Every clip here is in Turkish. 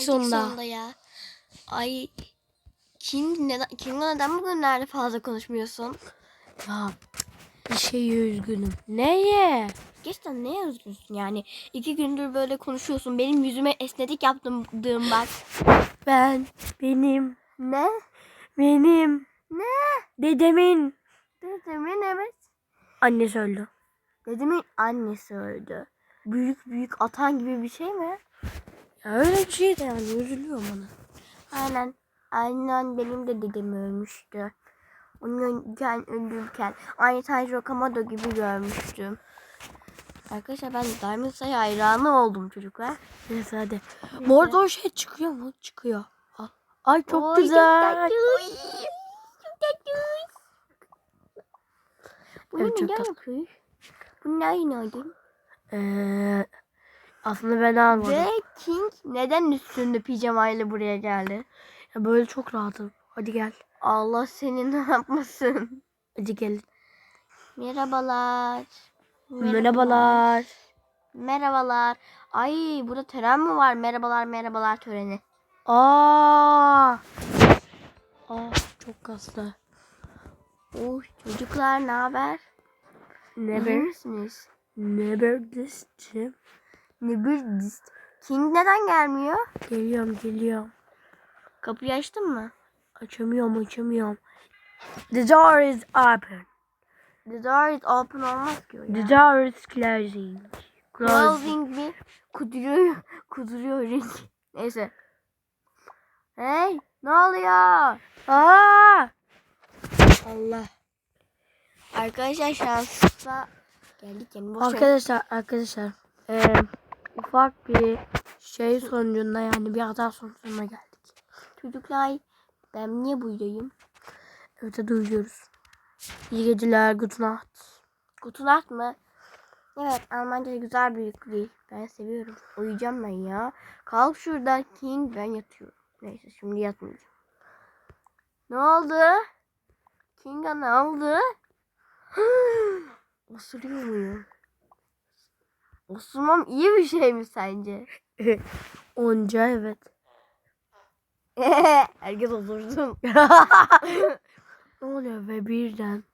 sonunda. sonunda ya. Ay kim neden Kim'le neden bugünlerde fazla konuşmuyorsun? Ya bir şeye üzgünüm. Neye? Gerçekten neye üzgünsün yani? İki gündür böyle konuşuyorsun. Benim yüzüme esnetik yaptığım bak. Ben benim Ne? benim Ne? dedemin Dedemin evet. annesi öldü. Dedemin annesi öldü. Büyük büyük atan gibi bir şey mi? Ya öyle bir şey de yani üzülüyorum ona. Aynen. Aynen benim de dedem ölmüştü. Onu gen öldürürken aynı Tanjiro Kamado gibi görmüştüm. Arkadaşlar ben Diamond Sayı hayranı oldum çocuklar. Neyse hadi. Bu arada o şey çıkıyor mu? Çıkıyor. Al. Ay çok Oy, güzel. tatlı. Çok tatlı. Bu Evet, evet, çok neden tatlı. yapıyor? Bu ne oynadın? Ee, aslında ben almadım. Ve King neden üstünde pijamayla buraya geldi? Ya böyle çok rahatım. Hadi gel. Allah seni ne yapmasın? Hadi gel. Merhabalar. Merhabalar. Merhabalar. Ay burada tören mi var? Merhabalar merhabalar töreni. Aa. Aa çok kaslı. Oh çocuklar ne haber? Ne İyi ber? misiniz? Ne bir dist. King neden gelmiyor? Geliyorum geliyorum. Kapıyı açtın mı? Açamıyorum açamıyorum. The door is open. The door is open olmaz ki o The ya. door is closing. Closing. Mi? Kuduruyor. Kuduruyor ring. Neyse. Hey ne oluyor? Aa! Allah. Arkadaşlar şansa geldik yani. Arkadaşlar arkadaşlar eee, ufak bir şey sonucunda yani bir hata sonucunda geldik. Çocuklar ben niye buradayım? Evet hadi uyuyoruz. İyi geceler night. Kutulat mı? Evet Almanca güzel bir dil. Ben seviyorum. Uyuyacağım ben ya. Kalk şuradan King ben yatıyorum. Neyse şimdi yatmayacağım. Ne oldu? King'a ne oldu? Osuruyor muyum? Osurmam iyi bir şey mi sence? Onca evet. Herkes osursun. Ne oluyor ve birden.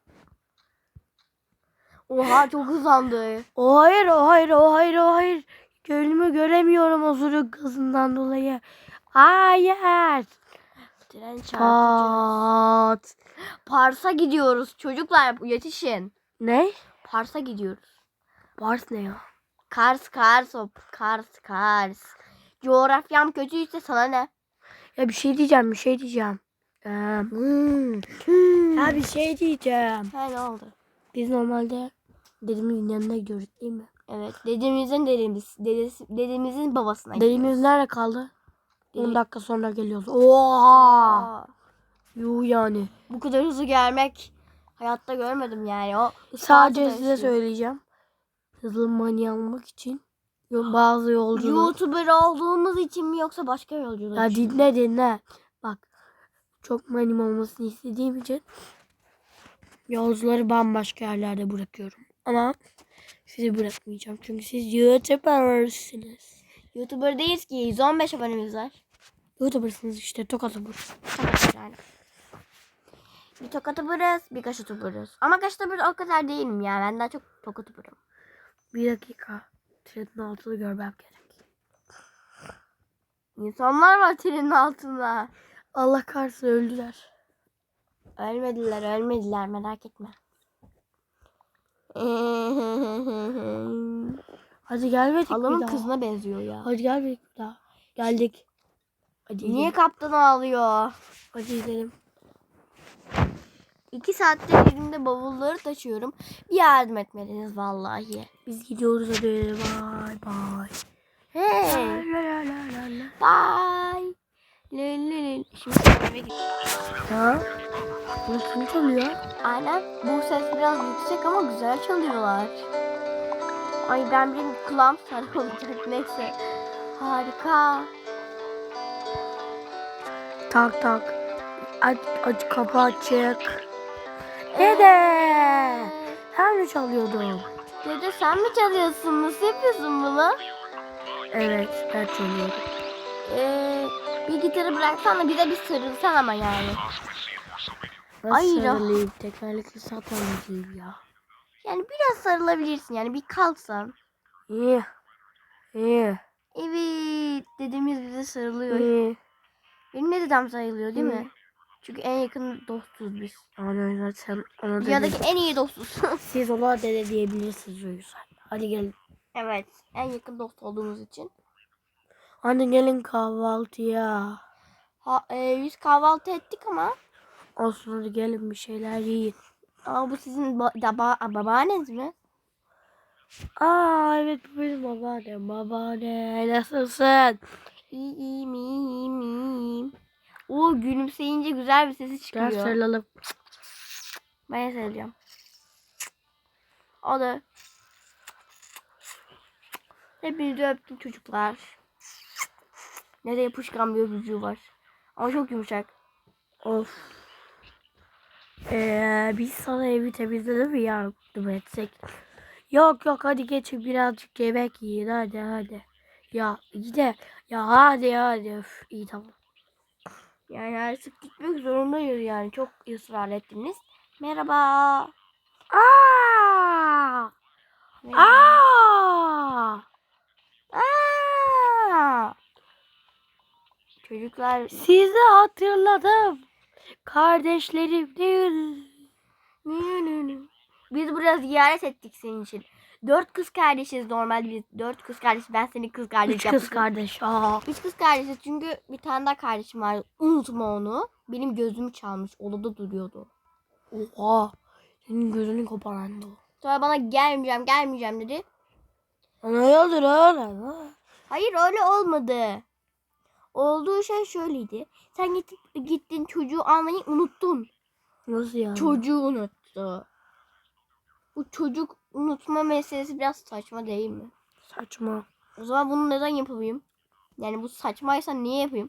Oha çok hızlandı. O hayır o hayır o hayır o hayır. Gönlümü göremiyorum o zuruk gazından dolayı. Hayır. Tren. Pat. Pars'a gidiyoruz çocuklar yetişin. Ne? Pars'a gidiyoruz. Bars ne ya? Kars Kars o Kars Kars. Coğrafyam kötüyse sana ne? Ya bir şey diyeceğim bir şey diyeceğim. Ee, ya bir şey diyeceğim. He ne oldu? Biz normalde dedemin yanına gidiyoruz değil mi? Evet dedemizin dedemiz dedesi, dedemizin babasına Dedemiz nerede kaldı? 10 Dede- dakika sonra geliyoruz. Oha! Yuh yani. bu kadar hızlı gelmek hayatta görmedim yani. O Sadece size yaşıyor. söyleyeceğim. Hızlı mani almak için bazı yolculuk. YouTuber olduğumuz için mi yoksa başka yolculuk Ya için mi? dinle dinle. Bak çok manim olmasını istediğim için yolcuları bambaşka yerlerde bırakıyorum. Ama sizi bırakmayacağım. Çünkü siz YouTubersınız. YouTuber değiliz ki 115 abonemiz var. YouTubersınız işte tokat. Tabii yani. Bir tokatı bir kaşıtı buruz. Ama kaşıtı o kadar değilim ya. Ben daha çok tokatı burum. Bir dakika. Trenin altını görmem gerek. İnsanlar var trenin altında. Allah kahretsin öldüler. Ölmediler, ölmediler merak etme. Hadi gelmedik bir Halamın daha. kızına benziyor ya. Hadi gelmedik bir daha. Geldik. Hadi Niye gidelim. kaptan ağlıyor? Hadi gidelim. İki saattir elimde bavulları taşıyorum. Bir yardım etmediniz vallahi. Biz gidiyoruz hadi. Bye bye. Hey, lü lü. Şimdi eve gidiyorum. Ya. Bu kim çalıyor? Aynen. Bu ses biraz yüksek ama güzel çalıyorlar. Ay ben benim kulağım sarı olacak. Neyse. Harika. Tak tak. Aç, aç kapı açık. Dede. Sen mi çalıyordun? Dede sen mi çalıyorsun? Nasıl yapıyorsun bunu? Evet ben çalıyorum. Ee, Bir gitarı bıraksan da bize bir sarılsan ama yani. Nasıl Ay, ya. sarılayım? Tekerlekli satamayacağım ya. Yani biraz sarılabilirsin yani bir kalksan. İyi. İyi. Evet dedemiz bize sarılıyor. İyi. Benim ne dedem sayılıyor değil Hı. mi? Çünkü en yakın dostuz biz. Ana zaten ona. Dünyadaki en iyi dostuz. Siz ona dede diyebilirsiniz o yüzden. Hadi gelin. evet en yakın dost olduğumuz için. Hadi gelin kahvaltıya. Ha, e, biz kahvaltı ettik ama. Olsun hadi gelin bir şeyler yiyin. Aa, bu sizin ba- da- ba- babaanneniz mi? Aa evet bu benim babaannem. Babaanne nasılsın? İyi iyiyim iyiyim iyiyim. O gülümseyince güzel bir sesi Gel çıkıyor. sarılalım. Ben sarılacağım. O da. Hepinizi öptüm çocuklar. Ne de yapışkan bir öpücüğü var. Ama çok yumuşak. Of. Ee, biz sana evi temizledi mi yardım etsek? Yok yok hadi geçin birazcık yemek yiyin hadi hadi. Ya iyi de ya hadi hadi Üf, iyi tamam. Yani artık gitmek zorundayız yani. Çok ısrar ettiniz. Merhaba. Aa! Merhaba. Aa! Aa! Çocuklar Sizi hatırladım. Kardeşlerim. Biz buraya ziyaret ettik senin için. Dört kız kardeşiz normalde biz. Dört kız kardeş. Ben seni kız kardeş Üç yaptım. kız kardeş. Aa. Üç kız kardeşiz çünkü bir tane daha kardeşim var. Unutma onu. Benim gözümü çalmış. Odada duruyordu. Oha. Senin gözünü koparan da o. Sonra bana gelmeyeceğim gelmeyeceğim dedi. Ana yoldur oğlum. Hayır öyle olmadı. Olduğu şey şöyleydi. Sen gittin, gittin çocuğu almayı unuttun. Nasıl yani? Çocuğu unuttu. Bu çocuk unutma meselesi biraz saçma değil mi? Saçma. O zaman bunu neden yapayım? Yani bu saçmaysa niye yapayım?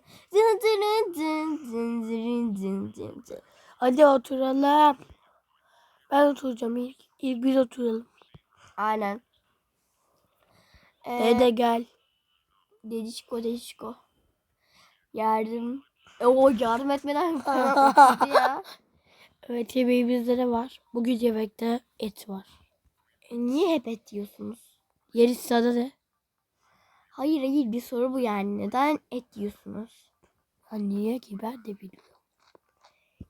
Hadi oturalım. Ben oturacağım ilk. İlk biz oturalım. Aynen. Ee, Dede gel. Dedişko dedişko. Yardım. E, o yardım etmeden falan ya. Evet yemeğimizde ne var? Bugün yemekte et var. E, niye hep et diyorsunuz? Yeriz sana ne? Hayır hayır bir soru bu yani. Neden et yiyorsunuz? Ha niye ki ben de bilmiyorum.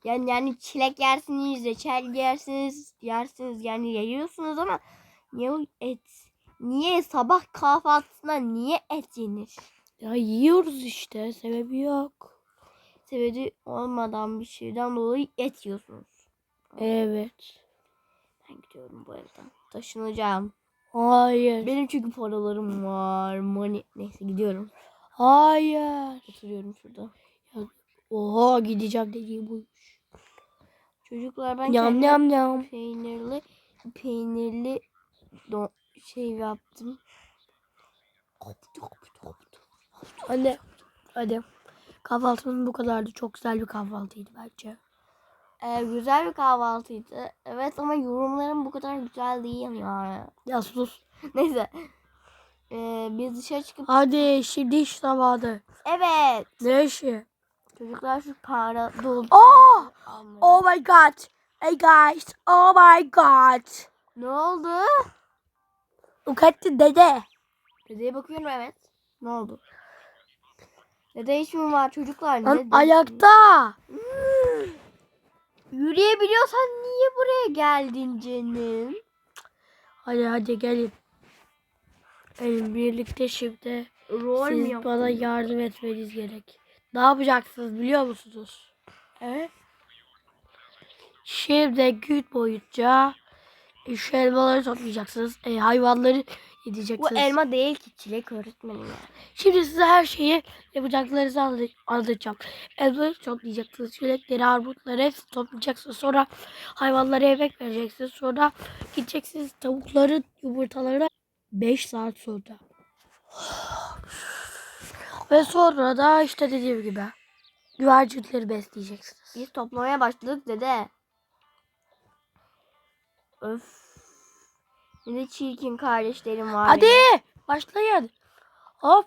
Yani yani çilek yersiniz, reçel yersiniz, yersiniz yani yiyorsunuz ama niye et? Niye sabah kahvaltısında niye et yenir? Ya yiyoruz işte. Sebebi yok. Sebebi olmadan bir şeyden dolayı et yiyorsunuz. Evet. Ben gidiyorum bu evden. Taşınacağım. Hayır. Benim çünkü paralarım var. Money. Neyse gidiyorum. Hayır. Oturuyorum şurada. Oha gideceğim dediği buymuş. Çocuklar ben Yam yam yam. peynirli peynirli do şey yaptım. Hadi. Hadi. Kahvaltımız bu kadardı. Çok güzel bir kahvaltıydı bence. Ee, güzel bir kahvaltıydı. Evet ama yorumlarım bu kadar güzel değil yani. Ya sus. Neyse. Ee, biz dışarı çıkıp Hadi şimdi iş zamanı. evet. Ne işi? Çocuklar şu para dolu. Oh! Oh my god. Hey guys. Oh my god. Ne oldu? The dede. Dedeye bakıyorum evet. Ne oldu? Dede iş mi var çocuklar? Lan Ne ayakta. Yürüyebiliyorsan niye buraya geldin canım? Hadi hadi gelin. Gelin birlikte şimdi Rol siz bana yardım etmeniz gerek. Ne yapacaksınız biliyor musunuz? Evet. Şimdi gün boyunca şu elmaları toplayacaksınız. E, hayvanları Bu yedeceksiniz. elma değil ki çilek öğretmenim ya. Şimdi size her şeyi yapacaklarınızı anla- anlatacağım. Elmaları toplayacaksınız. Çilekleri, armutları hepsini toplayacaksınız. Sonra hayvanlara yemek vereceksiniz. Sonra gideceksiniz tavukların yumurtalarına 5 saat sonra. Ve sonra da işte dediğim gibi güvercinleri besleyeceksiniz. Biz toplamaya başladık dede. Öf. Ne de çirkin kardeşlerim var. Hadi ya. başlayın. Hop.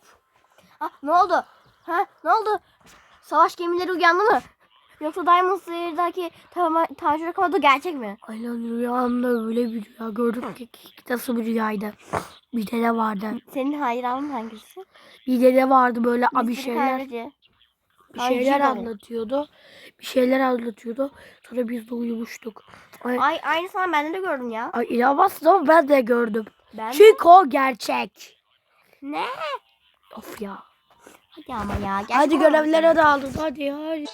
Ah, ne oldu? Ha ne oldu? Savaş gemileri uyandı mı? Yoksa Diamond Slayer'daki tama- Tanjiro Kamado gerçek mi? Aynen rüyamda öyle bir rüya gördüm ki nasıl bir rüyaydı. Bir dede vardı. Senin hayranın hangisi? Bir dede vardı böyle Mr. şeyler Bir şeyler Tanjiro mu? anlatıyordu. Bir şeyler anlatıyordu. Sonra biz de uyumuştuk. Ay, Ay aynısını ben de gördüm ya. ay inanmazsın ama ben de gördüm. Ben Çünkü o gerçek. ne? Of ya. Hadi ama ya. gerçek hadi görevlere dağıldık. Hadi hadi.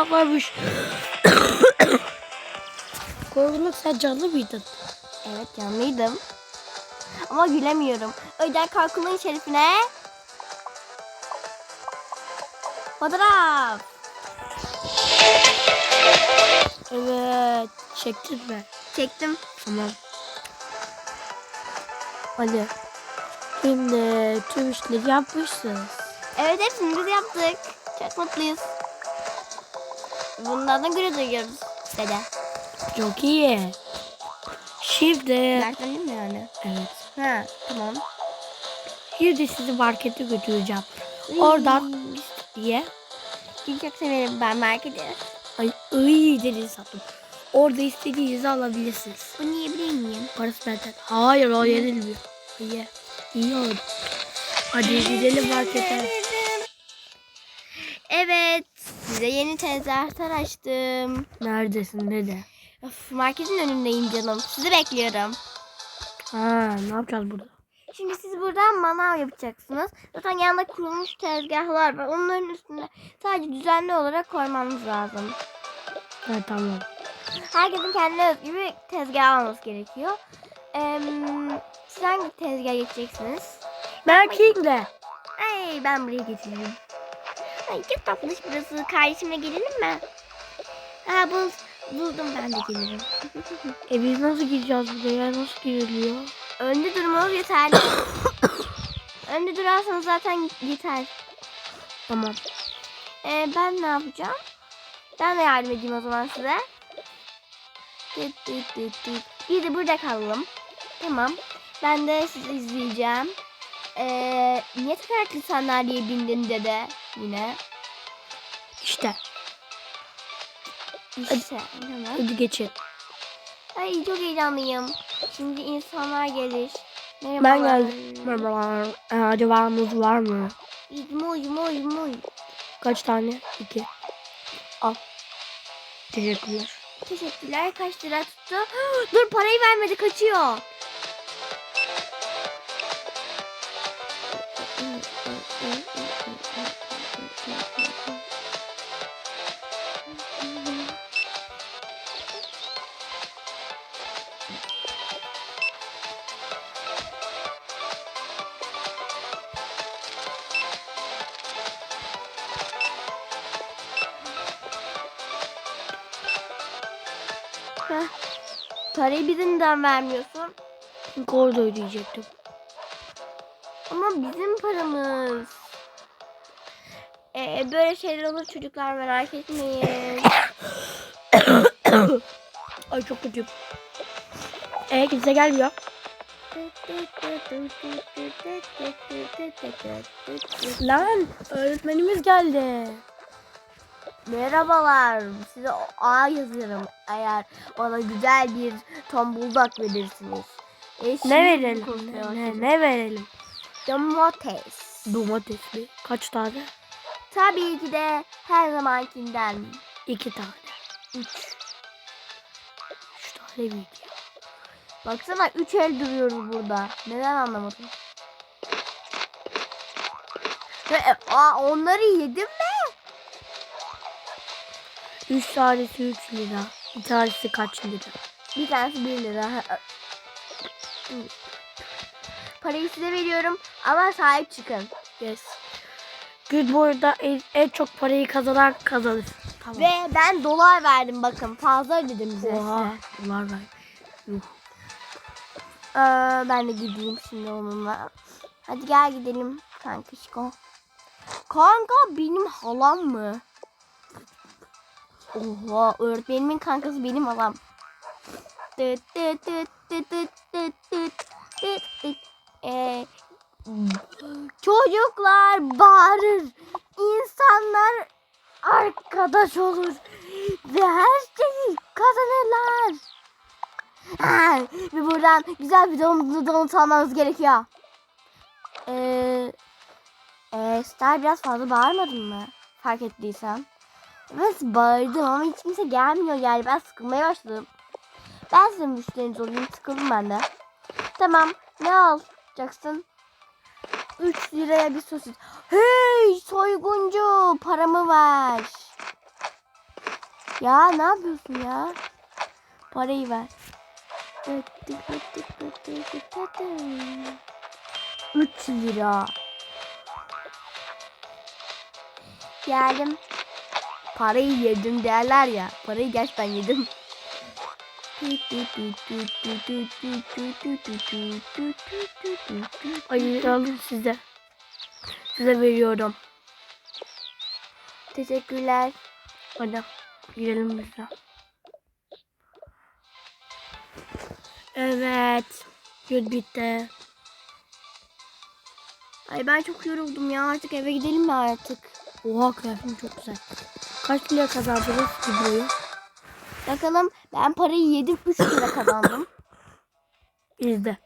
Uçaklarmış. Korkuluk sen canlı mıydın? Evet canlıydım. Ama gülemiyorum. O yüzden kalkılın şerifine. Fotoğraf. Evet. Çektin mi? Çektim. Tamam. Hadi. Şimdi tüm işleri yapmışsınız. Evet hepsini biz yaptık. Çok mutluyuz. Bundan da gurur duyuyoruz. Dede. Çok iyi. Şimdi değil mi yani? evet. Ha tamam. Şimdi sizi markete götüreceğim. Oradan diye. Çok severim ben marketi. Ay iyi dedi sattım. Orada istediğinizi alabilirsiniz. Bunu yiyebilir miyim? Parası benden. Hayır o yenilmiyor. İyi. İyi oldu. Hadi gidelim markete. Yeni tezgahlar açtım. Neredesin dede? Of, marketin önündeyim canım. Sizi bekliyorum. Ha ne yapacağız burada? Şimdi siz buradan manav yapacaksınız. Zaten yanında kurulmuş tezgahlar var. Onların üstüne sadece düzenli olarak koymanız lazım. Ha tamam. Herkesin kendine özgü bir tezgah alması gerekiyor. Ee, siz hangi tezgah geçeceksiniz? Ben King'le. Ay ben buraya geçeceğim. Ay çok tatlış burası. Kardeşimle gelelim mi? Ha bul, buldum ben de gelirim. E biz nasıl gideceğiz buraya? Nasıl giriliyor? Önde durmanız yeterli. Önde durarsanız zaten yeter. Tamam. Ee, ben ne yapacağım? Ben de yardım edeyim o zaman size. Tıt tıt tıt tıt. İyi de burada kalalım. Tamam. Ben de sizi izleyeceğim. Ee, niye tekerlekli sandalyeye bindin dede yine? İşte. İşte. Tamam. Hadi geçin. Ay çok heyecanlıyım. Şimdi insanlar gelir. Ben Merhabalar. geldim. Merhabalar. E, acaba muz var mı? Muy muy muy. Kaç tane? İki. Al. Teşekkürler. Teşekkürler. Kaç lira tuttu? Dur parayı vermedi kaçıyor. Parayı birinden vermiyorsun. Çünkü orada ödeyecektim. Ama bizim paramız. Ee, böyle şeyler olur çocuklar merak etmeyin. Ay çok kötüyüm. E kimse gelmiyor. Lan öğretmenimiz geldi. Merhabalar. Size A yazıyorum eğer bana güzel bir tombuldak verirsiniz. E, Ne verelim? Ne, ne verelim? Domates. Domates mi? Kaç tane? Tabii ki de her zamankinden. İki tane. Üç. Üç tane ya? Baksana üç el duruyoruz burada. Neden anlamadım? E, aa, onları yedim mi? Üç tanesi üç lira. Bir tanesi kaç lira? Bir tanesi bir lira. Ha, Parayı size veriyorum ama sahip çıkın. Yes. Gün boyunda en, en çok parayı kazanan kazanır. Tamam. Ve ben dolar verdim bakın. Fazla ödedim size. Oha. Bunlar ver. Yuh. Ee, ben de gideyim şimdi onunla. Hadi gel gidelim kankişko. Kanka benim halam mı? Oha öğretmenimin kankası benim tıt. Ee, çocuklar bağırır. İnsanlar arkadaş olur. Ve her şeyi kazanırlar. Ha, ve buradan güzel bir don, donut almamız gerekiyor. Ee, e, Star biraz fazla bağırmadın mı? Fark ettiysen. Evet bağırdım ama hiç kimse gelmiyor yani. Ben sıkılmaya başladım. Ben sizin müşteriniz olayım. Sıkıldım ben de. Tamam. Ne alacaksın? 3 liraya bir sosis. Hey soyguncu paramı ver. Ya ne yapıyorsun ya? Parayı ver. 3 lira. Geldim. Parayı yedim derler ya. Parayı gerçekten yedim. Ay alın size. Size veriyorum. Teşekkürler. Hadi girelim biz de. Evet. Gün bitti. Ay ben çok yoruldum ya. Artık eve gidelim mi artık? Oha kıyafetim çok güzel. Kaç lira kazandınız videoyu? Bakalım ben parayı yedim 3 lira kazandım. İzle.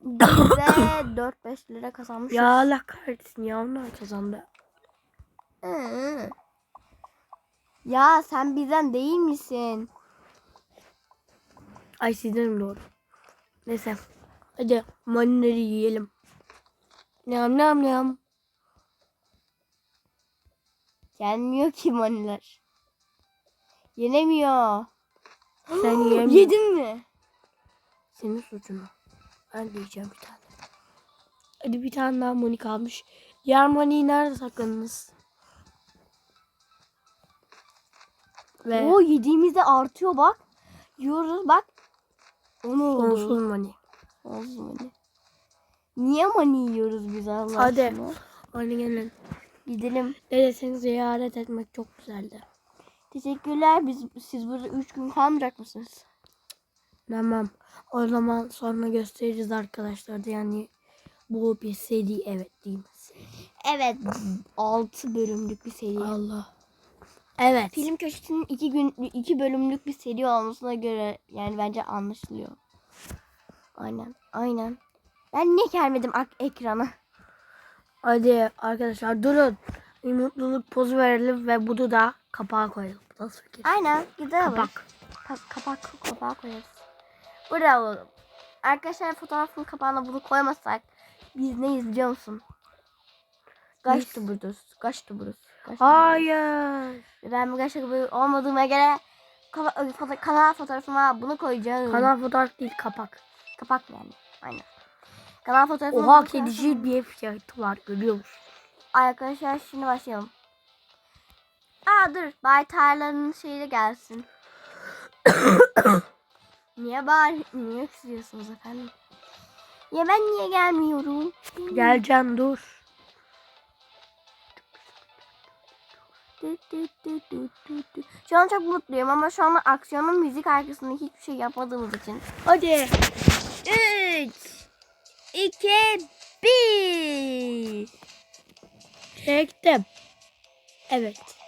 Biz de 4-5 lira kazanmışız. Ya Allah kahretsin ya onlar kazandı. Hı. Ya sen bizden değil misin? Ay sizdenim doğru. Neyse. Hadi manileri yiyelim. Nam nam nam. Gelmiyor ki maniler. Yenemiyor. Sen yiyemiyorsun. Yedin mi? Senin suçun. o. Ben yiyeceğim bir tane. Hadi bir tane daha mani kalmış. Diğer maniyi nerede sakladınız? Ve Oo yediğimizde artıyor bak. Yiyoruz bak. Onu sonsuz mani. Sonsuz mani. Niye mani yiyoruz biz Allah Hadi. aşkına? Hadi gelin. Gidelim. Dedesini ziyaret etmek çok güzeldi. Teşekkürler. Biz siz burada 3 gün kalmayacak mısınız? Tamam. O zaman sonra gösteririz arkadaşlar da yani bu bir seri evet değil mi? Evet. 6 bölümlük bir seri. Allah. Evet. Film köşesinin 2 gün 2 bölümlük bir seri olmasına göre yani bence anlaşılıyor. Aynen. Aynen. Ben niye gelmedim ak- ekrana? Hadi arkadaşlar durun. Bir mutluluk pozu verelim ve bunu da kapağa koyalım. Nasıl fikir? Aynen. Güzel olur. Kapak. Ka- kapak kapağı koyarız. Bravo. Arkadaşlar fotoğrafın kapağına bunu koymazsak biz ne izliyor musun? Kaçtı burası. Kaçtı burası. Kaçtı Hayır. Ben bu gerçek olmadığıma göre kanal fotoğrafıma bunu koyacağım. Kanal fotoğraf değil kapak. Kapak yani. Aynen. Kanal fotoğrafıma Oha kedicil bir fiyatı var görüyor musun? Arkadaşlar şimdi başlayalım. Aa dur. Bay Tarla'nın şeyi de gelsin. niye bari niye kızıyorsunuz efendim? Ya ben niye gelmiyorum? Geleceğim dur. Şu an çok mutluyum ama şu an aksiyonun müzik arkasında hiçbir şey yapmadığımız için. Hadi. 3 2 1 Çektim. Evet.